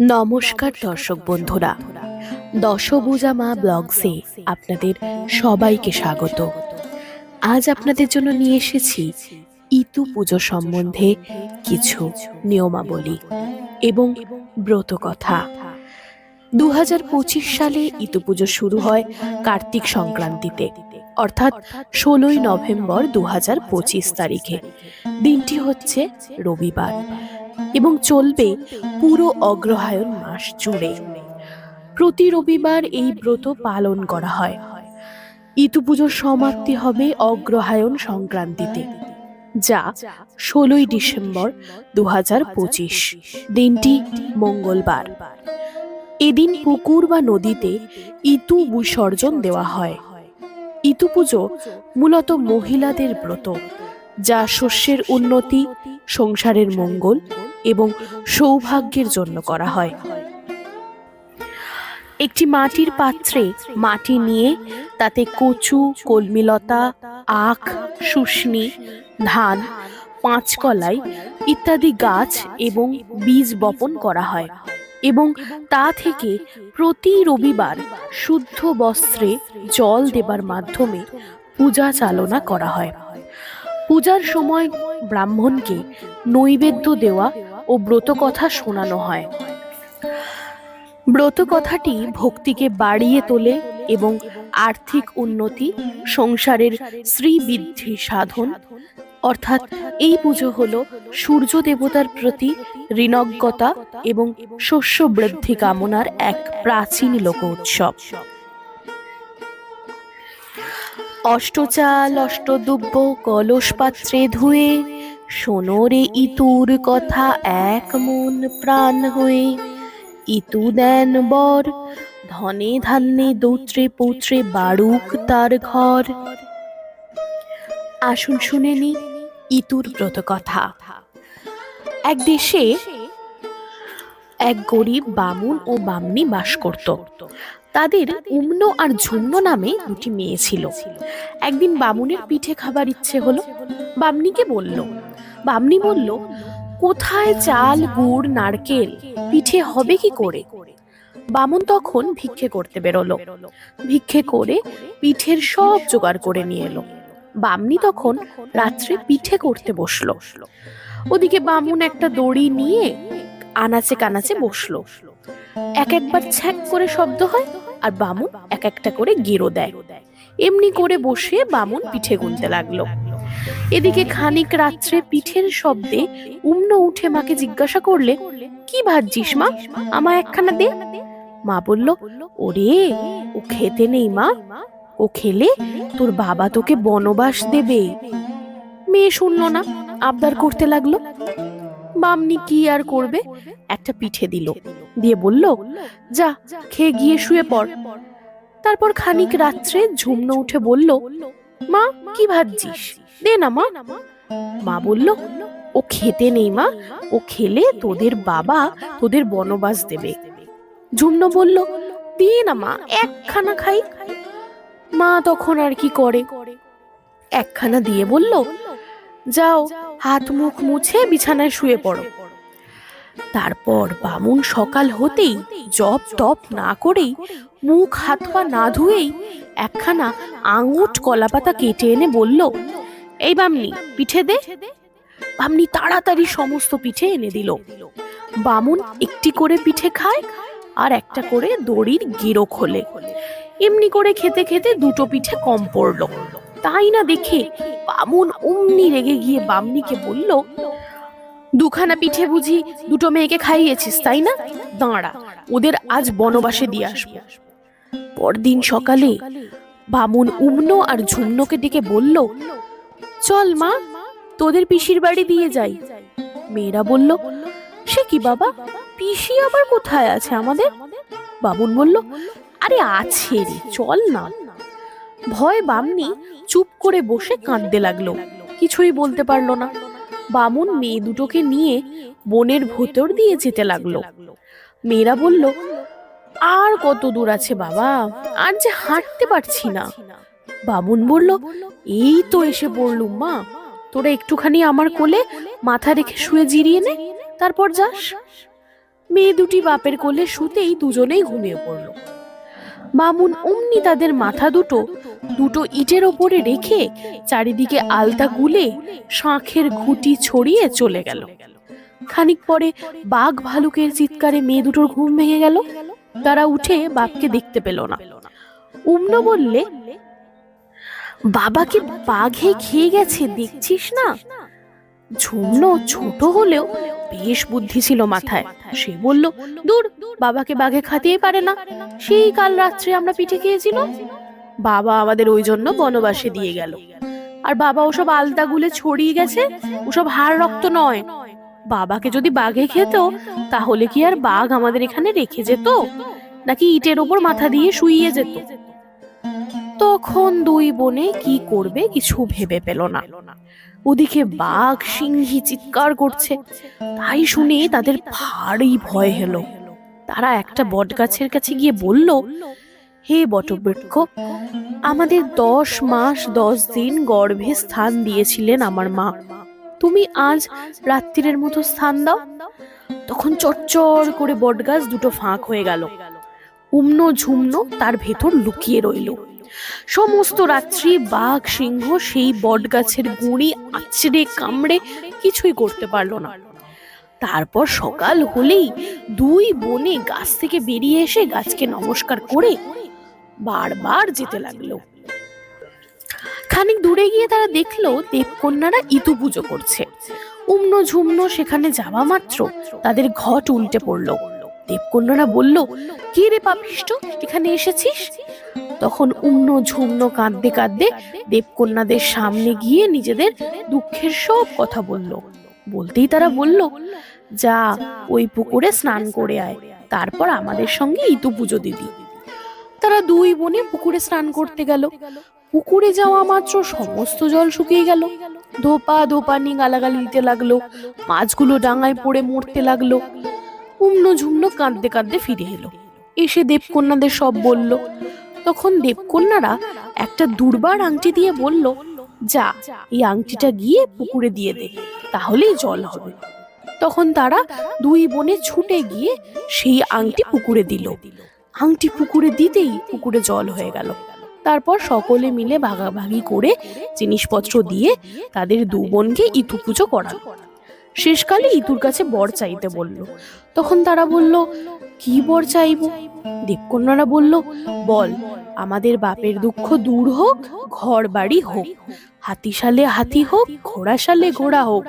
নমস্কার দর্শক বন্ধুরা। দশভুজা মা ব্লগসে আপনাদের সবাইকে স্বাগত। আজ আপনাদের জন্য নিয়ে এসেছি ইতু পুজো সম্বন্ধে কিছু নিয়মাবলী এবং ব্রত কথা দু সালে ইতু পুজো শুরু হয় কার্তিক সংক্রান্তিতে, অর্থাৎ ষোলোই নভেম্বর দু তারিখে। দিনটি হচ্ছে রবিবার। এবং চলবে পুরো অগ্রহায়ণ মাস জুড়ে। প্রতি রবিবার এই ব্রত পালন করা হয়। ইতু পুজোর সমাপ্তি হবে অগ্রহায়ণ সংক্রান্তিতে, যা ষোলোই ডিসেম্বর দু দিনটি মঙ্গলবার। এদিন পুকুর বা নদীতে ইতু বিসর্জন দেওয়া হয়। ইতু পুজো মূলত মহিলাদের ব্রত, যা শস্যের উন্নতি, সংসারের মঙ্গল এবং সৌভাগ্যের জন্য করা হয়। একটি মাটির পাত্রে মাটি নিয়ে তাতে কচু, কলমিলতা, আখ, শুষ্নি, ধান, পাঁচকলাই ইত্যাদি গাছ এবং বীজ বপন করা হয় এবং তা থেকে প্রতি রবিবার শুদ্ধ বস্ত্রে জল দেবার মাধ্যমে পূজা চালনা করা হয়। পূজার সময় ব্রাহ্মণকে নৈবেদ্য দেওয়া ও ব্রত কথা শোনানো হয়। ব্রত কথাটি ভক্তিকে বাড়িয়ে তোলে এবং আর্থিক উন্নতি, সংসারের শ্রীবৃদ্ধি সাধন। অর্থাৎ এই পুজো হল সূর্য দেবতার প্রতি ঋণজ্ঞতা এবং শস্য বৃদ্ধি কামনার এক প্রাচীন লোক উৎসব। অষ্টচাল অষ্টদুব্য কলস পাত্রে ধুয়ে সোনরে ইতুর কথা এক মন প্রাণ হয়ে। ইতু দেন বর, ধনে ধান্যে দৌত্রে পৌত্রে বাড়ুক তার ঘর। আসুন শুনে নি ইতুর ব্রত কথা এক দেশে এক গরিব বামুন ও বামনি বাস করত। তাদের উম্ন আর ঝুম্ন নামে দুটি মেয়ে ছিল। একদিন বামুনের পিঠে খাবার ইচ্ছে হলো, বামনিকে বলল বামনি বলল, কোথায় চাল, গুড়, নারকেল? পিঠে হবে কি করে? বামন তখন ভিক্ষে করতে বেরোলো। ভিক্ষে করে পিঠের সব জোগাড় করে নিয়ে এলো। বামনি তখন রাত্রে পিঠে করতে বসল। ওদিকে বামুন একটা দড়ি নিয়ে আনাচে কানাচে বসল। এক একবার ছ্যাক করে শব্দ হয় আর বামুন এক একটা করে গেরো দেয়। এমনি করে বসে বামুন পিঠে গুনতে লাগল। এদিকে খানিক রাত্রে পিঠের শব্দে উম্ন উঠে মাকে জিজ্ঞাসা করলে, কি ভাবছিস মা? আমায় একখানা দে। মা বলল, ওরে, ও খেতে নেই মা। ও খেলে তোর বাবা তোকে বনবাস দেবে। মেয়ে শুনলো না, আবদার করতে লাগল। বামনি কি আর করবে? একটা পিঠে দিল। দিয়ে বলল, যা, খেয়ে গিয়ে শুয়ে পড়। তারপর খানিক রাত্রে ঝুমনো উঠে বলল মা, কি ভাবছিস? দে না মা। মা বলল, ও খেতে নেই মা। ও খেলে তোদের বাবা তোদের বনবাস দেবে। ঝুমনো বলল দিয়ে না মা, একখানা খাই। মা তখন আর কি করে? একখানা দিয়ে বলল, যাও, হাত মুখ মুছে বিছানায় শুয়ে পড়ো। তারপর বামুন সকাল হতেই জপ টপ না করেই মুখ হাত পা না ধুয়েই একখানা আঙুট কলাপাতা কেটে এনে বলল, এই বামনি, পিঠে দে। বামনি তাড়াতাড়ি সমস্ত পিঠে এনে দিল। বামুন একটি করে পিঠে খায় আর একটা করে দড়ির গেরো খোলে। এমনি করে খেতে খেতে দুটো পিঠে কম পড়ল। তাই না দেখে বামুন অমনি রেগে গিয়ে বামনিকে বলল, দুখানা পিঠে বুঝি দুটো মেয়েকে খাইয়েছিস, তাই না? দাঁড়া, ওদের আজ বনবাসে দিয়ে আসব। পরদিন সকালে বামুন উম্ন আর ঝুমনোকে ডেকে বলল, চল মা, তোদের পিসির বাড়ি দিয়ে যাই। মেয়েরা বলল, সে কি বাবা? পিসি আবার কোথায় আছে আমাদের? বামুন বলল, আরে আছে রে, চল না। ভয় বামনি চুপ করে বসে কাঁদতে লাগল, কিছুই বলতে পারল না। বামুন মেয়ে দুটোকে নিয়ে বনের ভেতর দিয়ে যেতে লাগল। মেয়েরা বলল আর কত দূর আছে বাবা? আর যে হাঁটতে পারছি না। বামুন বলল, এই তো এসে পড়লুম মা। তোরা একটুখানি আমার কোলে মাথা রেখে শুয়ে জিরিয়ে নে, তারপর যাস। মেয়ে দুটি বাপের কোলে শুতেই দুজনেই ঘুমিয়ে পড়ল। মামুন অমনি তাদের মাথা দুটো দুটো ইটের ওপরে রেখে চারিদিকে আলতা গুলে শাঁখের ঘুটি ছড়িয়ে চলে গেল। খানিক পরে বাঘ ভালুকের চিৎকারে মেয়ে দুটোর ঘুম ভেঙে গেল। তারা উঠে বাপকে দেখতে পেল না। উম্ন বললে, বাবাকে বাঘে খেয়ে গেছে, দেখছিস না? ঝুমন ছোট হলেও বেশ বুদ্ধি ছিল মাথায়। সে বলল, দূর, বাবাকে বাঘে খাতেই পারে না। সেই কাল রাত্রে আমরা পিঠে খেয়েছিল বাবা আমাদের ওই জন্য বনবাসে দিয়ে গেল। আর বাবা ওসব আলতা গুলে ছড়িয়ে গেছে, ওসব হাড় রক্ত নয়। বাবাকে যদি বাঘে খেত, তাহলে কি আর বাঘ আমাদের এখানে রেখে যেত? নাকি ইটের ওপর মাথা দিয়ে শুইয়ে যেত? তখন দুই বোনে কি করবে কিছু ভেবে পেল না। ওদিকে বাঘ সিংহি চিৎকার করছে। তাই শুনে তাদের ভারী ভয় হলো। তারা একটা বট গাছের কাছে গিয়ে বলল, হে বটবৃক্ষ, আমাদের দশ মাস দশ দিন গর্ভে স্থান দিয়েছিলেন আমার মা। তুমি আজ রাত্রিরের মতো স্থান দাও। তখন চটচর করে বটগাছ দুটো ফাঁক হয়ে গেল। উম্ন ঝুমন তার ভেতর লুকিয়ে রইল। সমস্ত রাত্রি বাঘ, সিংহ সেই বটগাছের গুঁড়ি আছড়ে কামড়ে কিছুই করতে পারল না। তারপর সকাল হলেই দুই বনে গাছ থেকে বেরিয়ে এসে গাছকে নমস্কার করে বারবার যেতে লাগল। খানিক দূরে গিয়ে তারা দেখল দেবকন্যারা ইতু পুজো করছে। উম্ন ঝুমনো সেখানে যাওয়া মাত্র তাদের ঘট উল্টে পড়ল। দেবকন্যারা বলল, কে রে পাপিষ্ট, এখানে এসেছিস? তখন উম্ন ঝুমনো কাঁদতে কাঁদতে দেবকন্যাদের সামনে গিয়ে নিজেদের দুঃখের সব কথা বলল। বলতেই তারা বলল, যা, ওই পুকুরে স্নান করে আয়, তারপর আমাদের সঙ্গে ইতু পুজো দিবি। তারা দুই বোনে পুকুরে স্নান করতে গেল। পুকুরে যাওয়া মাত্র সমস্ত জল শুকিয়ে গেল। ধোপা ধোপানি গালাগালি দিতে লাগল, মাছগুলো ডাঙায় পড়ে মরতে লাগল। উম্ন ঝুমনো কাঁদতে কাঁদতে ফিরে এলো। এসে দেবকন্যাদের সব বলল। তখন দেবকন্যারা একটা দুর্বার আংটি দিয়ে বলল, যা, এই আংটিটা গিয়ে পুকুরে দিয়ে দে, তাহলেই জল হবে। তখন তারা দুই বোনে ছুটে গিয়ে সেই আংটি পুকুরে দিল। আংটি পুকুরে দিতেই পুকুরে জল হয়ে গেল। তারপর সকলে মিলে ভাগাভাগি করে জিনিসপত্র দিয়ে তাদের দু বোনকে ইতু পুজো করালো। শেষকালে ইতুর কাছে বর চাইতে বলল। তখন তারা বলল, কি বর চাইব? দেবকন্যারা বলল, বল, আমাদের বাপের দুঃখ দূর হোক ঘর বাড়ি হোক, হাতিশালে হাতি হোক, ঘোড়াশালে ঘোড়া হোক,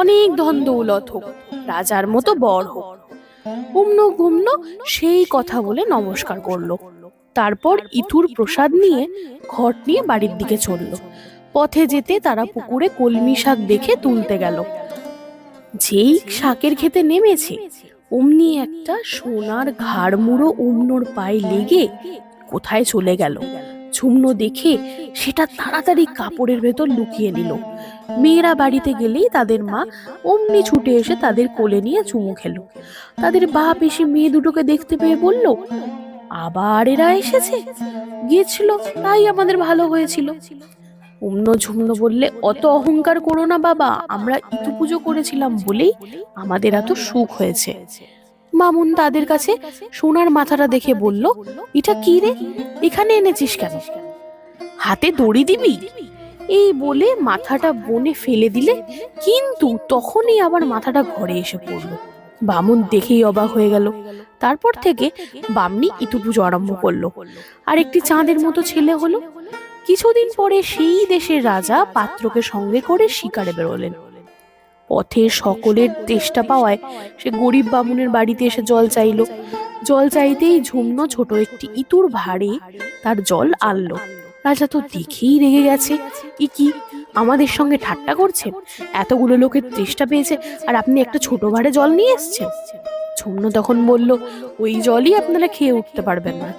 অনেক ধন দৌলত হোক, রাজার মতো বর হোক। উম্ন গুম্ন সেই কথা বলে নমস্কার করল। তারপর ইতুর প্রসাদ নিয়ে ঘট নিয়ে বাড়ির দিকে চলল। পথে যেতে তারা পুকুরে কলমি শাক দেখে তুলতে গেল। যেই শাকের খেতে নেমেছে অমনি একটা সোনার ঘাড় মুড়ো উমনোর পায়ে লেগে কোথায় চলে গেল? ঝুমনো দেখে সেটা তাড়াতাড়ি কাপড়ের ভেতর লুকিয়ে নিল। মেয়েরা বাড়িতে গেলেই তাদের মা অমনি ছুটে এসে তাদের কোলে নিয়ে চুমু খেলো। তাদের বাপ এসে মেয়ে দুটোকে দেখতে পেয়ে বলল আবার এরা এসেছে? গিয়েছিল, তাই আমাদের ভালো হয়েছিল। উম্ন ঝুমনো বললে, অত অহংকার করো না বাবা, আমরা ইতু পুজো করেছিলাম বলেই আমাদের এত সুখ হয়েছে। মামুন তাদের কাছে সোনার মাথাটা দেখে বলল, এটা কি রে? এখানে এনেছিস কেন? হাতে দড়ি দিবি? এই বলে মাথাটা বনে ফেলে দিলে কিন্তু তখনই আবার মাথাটা ঘরে এসে পড়ল। বামুন দেখেই অবাক হয়ে গেল। তারপর থেকে বামনি ইতু পুজো আরম্ভ করল। আর একটি চাঁদের মতো ছেলে হলো। কিছুদিন পরে সেই দেশের রাজা পাত্রকে সঙ্গে করে শিকারে বেরোলেন। পথে সকলের তেষ্টা পাওয়ায় সে গরিব বামুনের বাড়িতে এসে জল চাইলো। জল চাইতেই ঝুমনো ছোট একটি ইতুর ভাড়ে তার জল আনলো। রাজা তো দেখেই রেগে গেছে। ই কি? আমাদের সঙ্গে ঠাট্টা করছেন এতগুলো লোকের তেষ্টা পেয়েছে আর আপনি একটা ছোট ভাড়ে জল নিয়ে এসছেন। ঝুমনো তখন বলল, ওই জলই আপনারা খেয়ে উঠতে পারবেন না।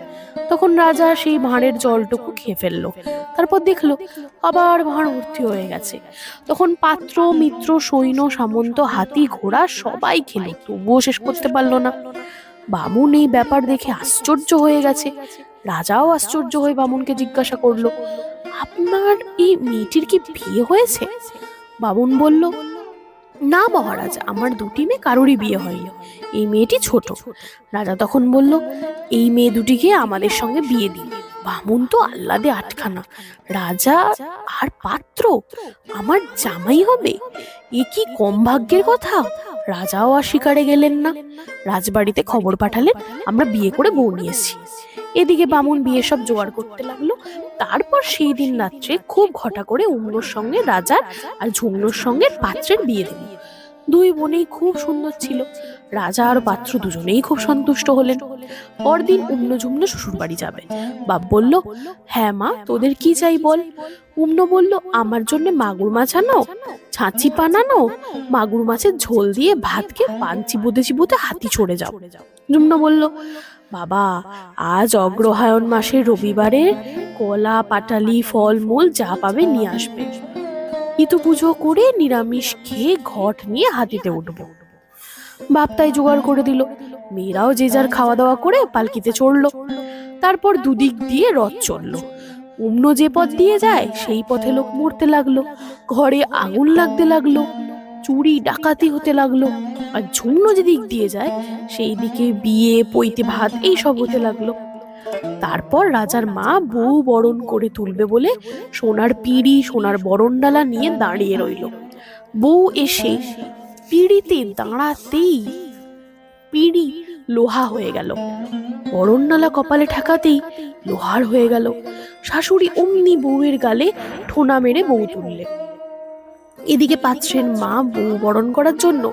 তখন রাজা সেই ভাঁড়ের জলটুকু খেয়ে ফেলল। তারপর দেখল, আবার ভাঁড় ভর্তি হয়ে গেছে। তখন পাত্র, মিত্র, সৈন্য, সামন্ত, হাতি, ঘোড়া সবাই খেলে, তবুও শেষ করতে পারল না। বামুন এই ব্যাপার দেখে আশ্চর্য হয়ে গেছে। রাজাও আশ্চর্য হয়ে বামুনকে জিজ্ঞাসা করল, আপনার এই মেয়েটির কি বিয়ে হয়েছে? বামুন বলল, না মহারাজ, আমার দুটি মেয়ে কারোরই বিয়ে হয়নি। এই মেয়েটি ছোট। রাজা তখন বলল, এই মেয়ে দুটিকে আমাদের সঙ্গে বিয়ে দিন। বামুন তো আহ্লাদে আটখানা। রাজা আর পাত্র, আমার জামাই হবে। এ কি কম ভাগ্যের কথা? রাজাও আর শিকারে গেলেন না। রাজবাড়িতে খবর পাঠালেন আমরা বিয়ে করে বউ নিয়েছি। এদিকে বামুন বিয়ে সব জোগাড় করতে লাগল। তারপর সেই দিন রাত্রে খুব ঘটা করে উমনোর সঙ্গে রাজার আর ঝুমনোর সঙ্গে পাত্রের বিয়ে দিল। দুই বোনেই খুব সুন্দর ছিল। রাজা আর পাত্র দুজনেই খুব সন্তুষ্ট হলেন। পরদিন উমনো ঝুমনো শ্বশুর বাড়ি যাবে। বাপ বলল হ্যাঁ মা, তোদের কি চাই বল? উমনো বলল, আমার জন্য মাগুর মাছ আনো, ছাঁচি বানানো মাগুর মাছের ঝোল দিয়ে ভাতকে পান চিবুতে চিবুতে হাতি ছড়ে যাও। যমুনা বলল, বাবা, আজ অগ্রহায়ণ মাসের রবিবারে কলা, পাটালি, ফলমূল যা পাবে নিয়ে আসবে। ইতু পুজো করে নিরামিষ খেয়ে ঘট নিয়ে হাতিতে উঠবো। বাপ তাই জোগাড় করে দিল। মেয়েরাও যে যার খাওয়া দাওয়া করে পালকিতে চড়লো। তারপর দুদিক দিয়ে রথ চলল। অন্য যে পথ দিয়ে যায়, সেই পথে লোক মরতে লাগল। ঘরে আগুন লাগতে লাগল। চুরি, ডাকাতি হতে লাগল। আর ঝুমনো যে দিক দিয়ে যায়, সেই দিকে বিয়ে, পৈতে ভাত এই সব হতে লাগল। তারপর রাজার মা বউ বরণ করে তুলবে বলে সোনার পিড়ি, সোনার বরণডালা নিয়ে দাঁড়িয়ে রইল। বউ এসে পিড়িতে দাঁড়াতেই পিড়ি লোহা হয়ে গেল। বরণডালা কপালে ঠেকাতেই লোহার হয়ে গেল। শাশুড়ি অমনি বউয়ের গালে ঠোনা মেরে বউ তুললে। এদিকে পাচ্ছেন মা বউ বরণ করার জন্য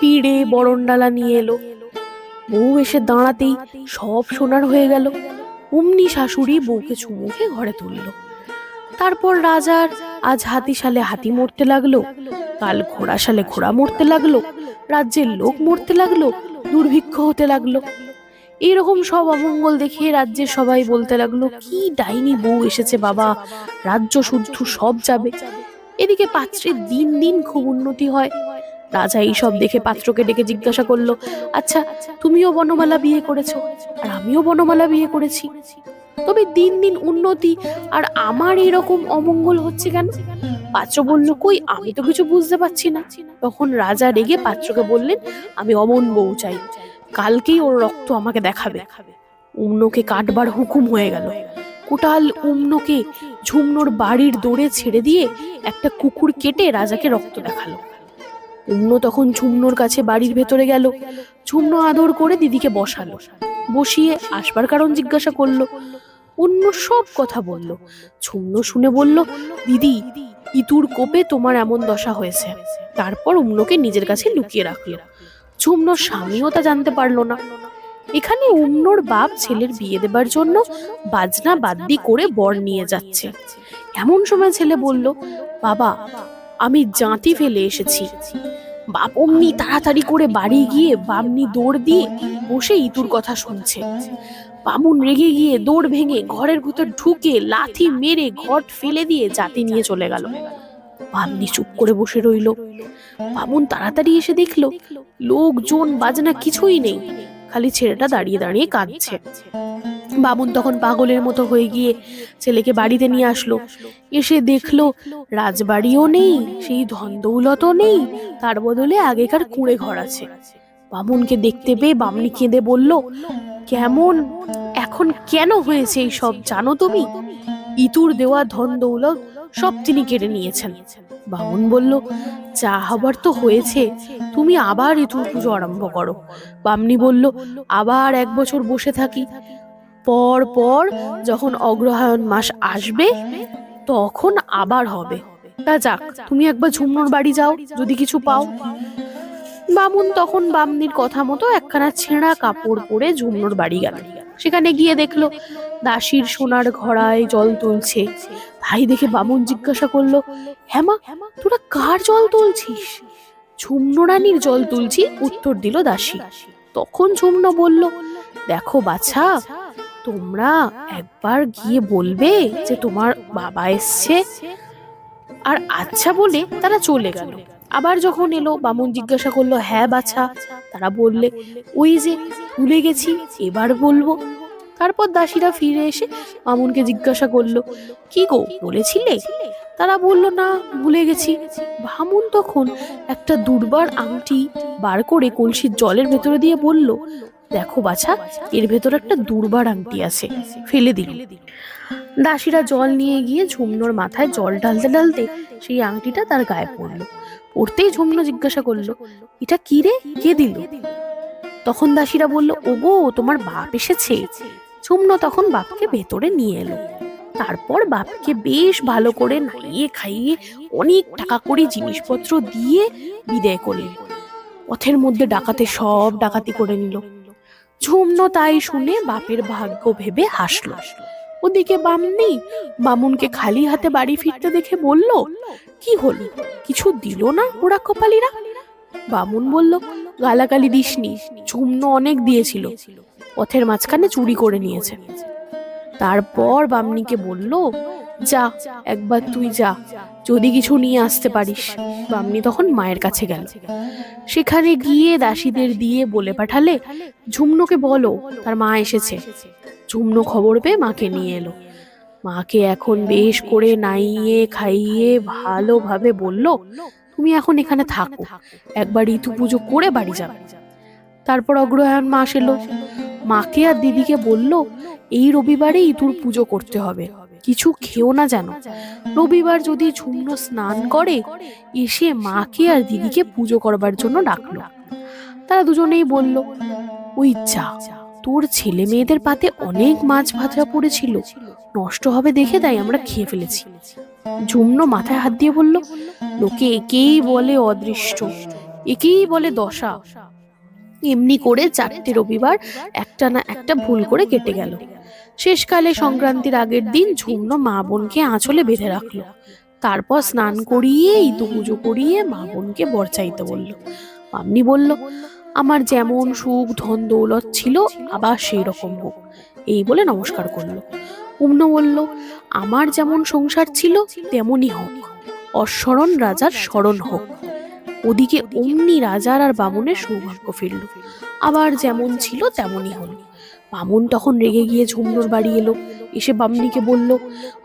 পিড়ে বরণডালা নিয়ে এলো। বউ এসে দাঁড়াতেই সব সোনার হয়ে গেল। অমনি শাশুড়ি বউকে চুমুকে ঘরে তুললো। তারপর রাজার আজ হাতি সালে হাতি মরতে লাগল, কাল ঘোড়া সালে ঘোড়া মরতে লাগল, রাজ্যের লোক মরতে লাগল, দুর্ভিক্ষ হতে লাগল। এরকম সব অমঙ্গল দেখে রাজ্যের সবাই বলতে লাগল, কি ডাইনি বউ এসেছে বাবা, রাজ্য শুদ্ধ সব যাবে। এদিকে পাত্রের দিন দিন খুব উন্নতি হয়। রাজা এই সব দেখে পাত্রকে ডেকে জিজ্ঞাসা করল আচ্ছা তুমিও বনমালা বিয়ে করেছ? আর আমিও বনমালা বিয়ে করেছি। তবে দিন দিন উন্নতি আর আমার এরকম অমঙ্গল হচ্ছে কেন? পাত্র বলল, কই, আমি তো কিছু বুঝতে পারছি না। তখন রাজা রেগে পাত্রকে বললেন, আমি অমন বউ চাই, কালকেই ওর রক্ত আমাকে দেখাবে। উমনোকে কাটবার হুকুম হয়ে গেল। কোটাল উমনোকে ঝুমনোর বাড়ির দৌড়ে ছেড়ে দিয়ে একটা কুকুর কেটে রাজাকে রক্ত দেখাল। উমনো তখন ঝুমনোর কাছে বাড়ির ভেতরে গেল। ঝুমনো আদর করে দিদিকে বসালো। বসিয়ে আসবার কারণ জিজ্ঞাসা করল। অন্য সব কথা বলল। ঝুমনো শুনে বলল, দিদি ইতুর কোপে তোমার এমন দশা হয়েছে। তারপর উমনোকে নিজের কাছে লুকিয়ে রাখল। ঝুমনোর স্বামীও তা জানতে পারল না। এখানে উমনোর বাপ ছেলের বিয়ে দেবার জন্য বাজনা বাদ্যি করে বর নিয়ে যাচ্ছে। এমন সময় ছেলে বলল, বাবা আমি জাঁতি ফেলে এসেছি। বাপ অমনি তাড়াতাড়ি করে বাড়ি গিয়ে বামনি দৌড় দিয়ে বসে ইতুর কথা শুনছে। বামুন রেগে গিয়ে দৌড় ভেঙে ঘরের ভিতর ঢুকে লাথি মেরে ঘট ফেলে দিয়ে জাতি নিয়ে চলে গেল। বামনি চুপ করে বসে রইল। বামুন তাড়াতাড়ি এসে দেখল, লোকজন বাজনা কিছুই নেই। খালি ছেলেটা দাঁড়িয়ে দাঁড়িয়ে কাঁদছে। বামুন তখন পাগলের মতো হয়ে গিয়ে ছেলেকে বাড়িতে নিয়ে আসলো। এসে দেখল, রাজবাড়িও নেই, সেই ধন দৌলতও নেই, তার বদলে আগেকার কুঁড়ে ঘর আছে। বামুনকে দেখতে পেয়ে বামনি কেঁদে বলল, কেমন? এখন কেন হয়েছে এই সব জানো তুমি? ইতুর দেওয়া ধন দৌলত সব তিনি কেড়ে নিয়েছেন। বামুন বলল, যা হবার তো হয়েছে, তুমি আবার ইতুর পুজো আরম্ভ করো। বামনি বলল, আবার এক বছর বসে থাকি পর পর যখন অগ্রহায়ণ মাস আসবে, তখন আবার হবে। তা যাক, তুমি একবার ঝুমনোর বাড়ি যাও, যদি কিছু পাও। বামুন তখন বামনির কথা মতো একখানা ছেঁড়া কাপড় পরে ঝুমনোর বাড়ি গেল। সেখানে গিয়ে দেখল, দাসীর সোনার ঘড়ায় জল তুলছে। ভাই দেখে বামুন জিজ্ঞাসা করল হ্যামা তোরা কার জল তুলছিস? ঝুমনো রানীর জল তুলছি, উত্তর দিল দাসী। তখন ঝুমনো বলল, দেখো বাছা তোমরা একবার গিয়ে বলবে যে তোমার বাবা এসছে। আর আচ্ছা বলে তারা চলে গেল। আবার যখন এলো, বামুন জিজ্ঞাসা করল হ্যাঁ বাছা। তারা বললে, ওই যে, ভুলে গেছি, এবার বলব। তারপর দাসীরা ফিরে এসে মামুনকে জিজ্ঞাসা করল, কি গো, বলেছিলে? তারা বলল, না, ভুলে গেছি। ভামুন তখন একটা দুর্বার আংটি বার করে কলসির জলের ভেতরে দিয়ে বলল দেখো বাছা, এর ভেতর একটা দুর্বার আংটি আছে, ফেলে দিল। দাসীরা জল নিয়ে গিয়ে ঝুমনোর মাথায় জল ঢালতে ঢালতে সেই আংটিটা তার গায়ে পড়ল। পড়তেই ঝুমনো জিজ্ঞাসা করল, এটা কি রে? কে দিল? তখন দাসীরা বলল, ওগো, তোমার বাপ এসেছে। ঝুমনো তখন বাপকে ভেতরে নিয়ে এলো। তারপর বাপকে বেশ ভালো করে নাইয়ে খাইয়ে অনেক টাকা করে জিনিসপত্র দিয়ে বিদায় করলেন পথের মধ্যে ডাকাতে সব ডাকাতি করে নিল। ঝুমনো তাই শুনে বাপের ভাগ্য ভেবে হাসল। ওদিকে বামনি বামুনকে খালি হাতে বাড়ি ফিরতে দেখে বলল, কি হলো? কিছু দিল না ওরা কপালিরা? বামুন বলল, গালাগালি দিসনি, ঝুমনো অনেক দিয়েছিল, পথের মাঝখানে চুরি করে নিয়েছে। তারপর বামনিকে বলল যা, একবার তুই যা। যদি কিছু নিয়ে আসতে পারিস। বামনি তখন মায়ের কাছে গেল। সেখানে গিয়ে দাসীদের দিয়ে বলে পাঠালে, ঝুমনোকে বলো, তার মা এসেছে। ঝুমনো খবর পেয়ে মাকে নিয়ে এলো। মাকে এখন বেশ করে নাইয়ে, খাইয়ে ভালোভাবে বলল, তুমি এখন এখানে থাকো। একবার ঋতু পুজো করে বাড়ি যাবে তারপর অগ্রহায়ণ মাস এলো। মাকে আর দিদিকে বলল, এই রবিবারে ইতুর পুজো করতে হবে। কিছু খেও না যেন। রবিবার যদি ঝুমনো স্নান করে, এসে মাকে আর দিদিকে পুজো করবার জন্য ডাকলো। তারা দুজনেই বলল, ওই যা, তোর ছেলে মেয়েদের পাতে অনেক মাছ ভাজা পড়েছিল। নষ্ট হবে দেখে তাই আমরা খেয়ে ফেলেছি। ঝুমনো মাথায় হাত দিয়ে বলল, লোকে একেই বলে অদৃষ্ট, একেই বলে দশা। এমনি করে চারটে রবিবার একটা না একটা ভুল করে কেটে গেল। শেষকালে সংক্রান্তির আগের দিন ঝুমনো মা বোনকে আঁচলে বেঁধে রাখল। তারপর স্নান করিয়ে ইতু পুজো করিয়ে মা বোনকে বর চাইতে বলল। মামনি বলল, আমার যেমন সুখ, ধন, দৌলত ছিল, আবার সেই রকম হোক। এই বলে নমস্কার করল। উম্ন বলল, আমার যেমন সংসার ছিল, তেমনই হোক। অস্মরণ রাজার স্মরণ হোক। ওদিকে অমনি রাজার আর বামুনের সৌভাগ্য ফিরল। আবার যেমন ছিল, তেমনই হলো। বামুন তখন রেগে গিয়ে ঝুমনোর বাড়ি এলো। এসে বামনিকে বলল,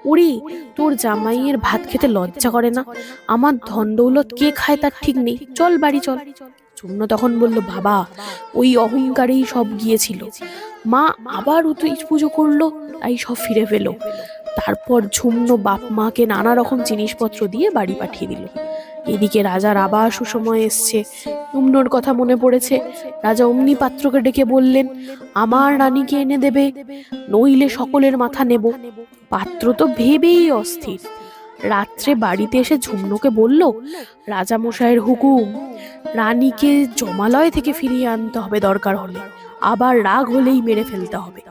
ওরে, তোর জামাইয়ের ভাত খেতে লজ্জা করে না? আমার ধন দৌলত কে খায় তার ঠিক নেই। চল বাড়ি, চল। ঝুমনো তখন বলল, বাবা, ওই অহংকারেই সব গিয়েছিল। মা আবার উত পুজো করল, তাই সব ফিরে পেল। তারপর ঝুমনো বাপ মাকে নানা রকম জিনিসপত্র দিয়ে বাড়ি পাঠিয়ে দিল। এদিকে রাজার আবার সুসময় এসছে। উমনোর কথা মনে পড়েছে। রাজা অমনি পাত্রকে ডেকে বললেন, আমার রানীকে এনে দেবে, নইলে সকলের মাথা নেব। পাত্র তো ভেবেই অস্থির। রাত্রে বাড়িতে এসে ঝুমনোকে বলল রাজা মশাইয়ের হুকুম, রানীকে জমালয় থেকে ফিরিয়ে আনতে হবে দরকার হলে। আবার রাগ হলেই মেরে ফেলতে হবে।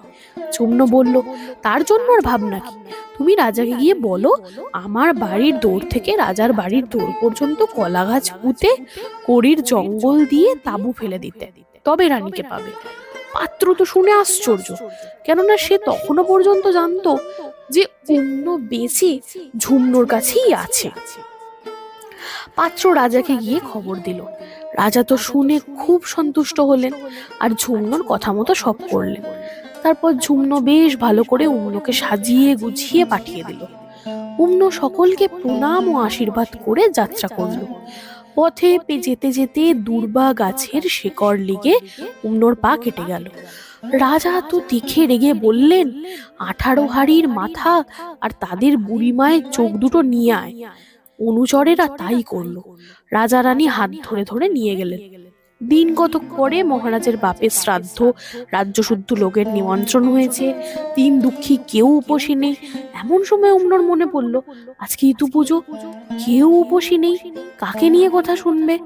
ঝুমনো বলল, তার জন্য আর ভাবনা কি? তুমি রাজাকে গিয়ে বলো, আমার বাড়ির দৌড় থেকে রাজার বাড়ির দৌড় পর্যন্ত কলা গাছ পুঁতে কড়ির জঙ্গল দিয়ে তাবু ফেলে দিতে। তবে রানীকে পাবে। পাত্র তো শুনে আশ্চর্য। কেননা সে তখনও পর্যন্ত জানতো যে অন্য বেঁচে ঝুমনোর কাছেই আছে। পাত্র রাজাকে গিয়ে খবর দিল। রাজা তো শুনে খুব সন্তুষ্ট হলেন আর ঝুমনোর কথা মতো সব করলেন। তারপর ঝুমনো বেশ ভালো করে উমনোকে সাজিয়ে গুছিয়ে পাঠিয়ে দিল। উমনো সকলকে প্রণাম ও আশীর্বাদ করে যাত্রা করল। পথে যেতে যেতে দুর্বা গাছের শেকড় লেগে উমনোর পা কেটে গেল। রাজা তো দেখে রেগে বললেন, আঠারো হাড়ির মাথা আর তাদের বুড়ি মায়ের চোখ দুটো নিয়ে আয়। অনুচরেরা তাই করল। রাজা রানী হাত ধরে ধরে নিয়ে গেলেন। দিন কতক মহারাজের বাপের শ্রাদ্ধ, রাজ্যশুদ্ধ লোকের নিমন্ত্রণ হয়েছে। তিন দুঃখী কেউ উপসী নেই। এমন সময় অমনোর মনে পড়ল, আজকে ইতু পুজো, কেউ উপসী নেই। কাকে নিয়ে কথা শুনবে?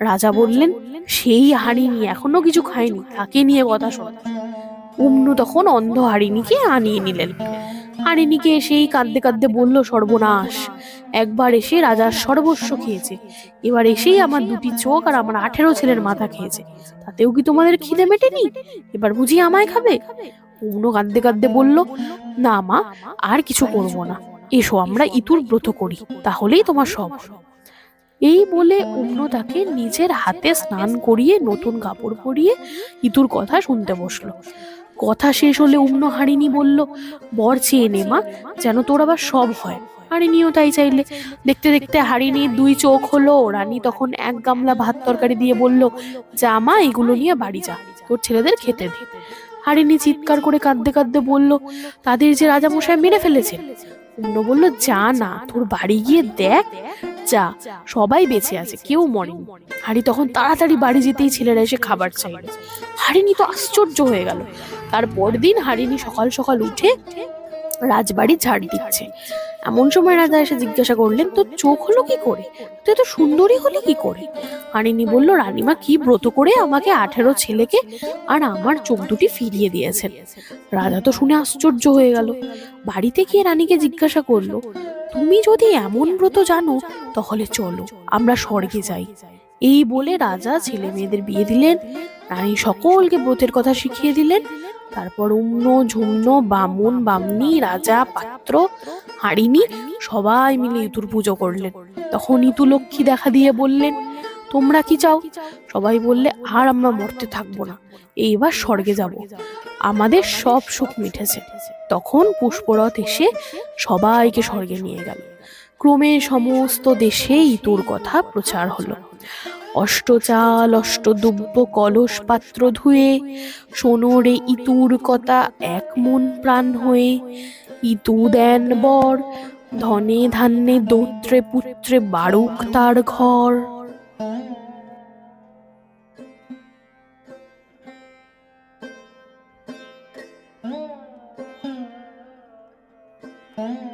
রাজা বললেন, সেই হারিনি এখনও কিছু খায়নি, তাকে নিয়ে কথা শোন। উমনু তখন অন্ধ হারিনিকে আনিয়ে নিলেন। হারিনিকে এসেই কাঁদতে কাঁদতে বলল, সর্বনাশ। একবার এসে রাজার সর্বস্ব খেয়েছে। এবার এসেই আমার দুটি চোখ আর আমার আঠেরো ছেলের মাথা খেয়েছে। তাতেও কি তোমাদের খিদে মেটেনি? এবার বুঝি আমায় খাবে? উমনো কাঁদতে কাঁদতে বলল, না মা, আর কিছু করব না। এসো, আমরা ইতুর ব্রত করি, তাহলেই তোমার সব। এই বলে উমনো তাকে নিজের হাতে স্নান করিয়ে নতুন কাপড় পরিয়ে ইতুর কথা শুনতে বসল। কথা শেষ হলে উম্ন হারিনি বলল, বর চেয়ে নে মা, যেন তোর আবার সব হয়। হারিনিও তাই চাইলে। দেখতে দেখতে হারিনির দুই চোখ হলো, রানী তখন এক গামলা ভাত তরকারি দিয়ে বলল, যা মা, এগুলো নিয়ে বাড়ি যা, তোর ছেলেদের খেতে দে। হারিনী চিৎকার করে কাঁদতে কাঁদতে বলল, তাদের যে রাজামশাই মেরে ফেলেছে অন্য বলল, যা না, তোর বাড়ি গিয়ে দেখ। যা, সবাই বেঁচে আছে, কেউ মরেনি। হাড়ি তখন তাড়াতাড়ি বাড়ি যেতেই ছেলেরা এসে খাবার চাইল। হারিনি তো আশ্চর্য হয়ে গেল। তারপর দিন হারিনি সকাল সকাল উঠে রাজবাড়ি ঝাড় দিচ্ছে। এমন সময় রাজা এসে জিজ্ঞাসা করলেন, তোর চোখ হলো কি করে? তুই তো সুন্দরী হলি কি করে? হারিনি বলল, রানীমা কি ব্রত করে আমাকে আঠেরো ছেলেকে আর আমার চোখ দুটি ফিরিয়ে দিয়েছেন? রাজা তো শুনে আশ্চর্য হয়ে গেল। বাড়িতে গিয়ে রানীকে জিজ্ঞাসা করল, তুমি যদি এমন ব্রত জানো, তাহলে চলো, আমরা স্বর্গে যাই। এই বলে রাজা ছেলে মেয়েদের বিয়ে দিলেন। রানী সকলকে ব্রতের কথা শিখিয়ে দিলেন। তারপর উম্ন ঝুম্ন বামুন, বামনি, রাজা, পাত্র হারিনি সবাই মিলে ইতুর পুজো করলেন। তখন ইতু লক্ষ্মী দেখা দিয়ে বললেন, তোমরা কি চাও? সবাই বললে, আর আমরা মরতে থাকব না। এইবার স্বর্গে যাব। আমাদের সব সুখ মিটেছে। তখন পুষ্পরথ এসে সবাইকে স্বর্গে নিয়ে গেল। ক্রমে সমস্ত দেশে ইতুর কথা প্রচার হলো। অষ্টচাল অষ্টদুব্য কলস পাত্র ধুয়ে সোনরে ইতুর কথা এক মন প্রাণ হয়ে ইতু দেন বর, ধনে ধান্যে দোত্রে পুত্রে বারুক তার ঘর।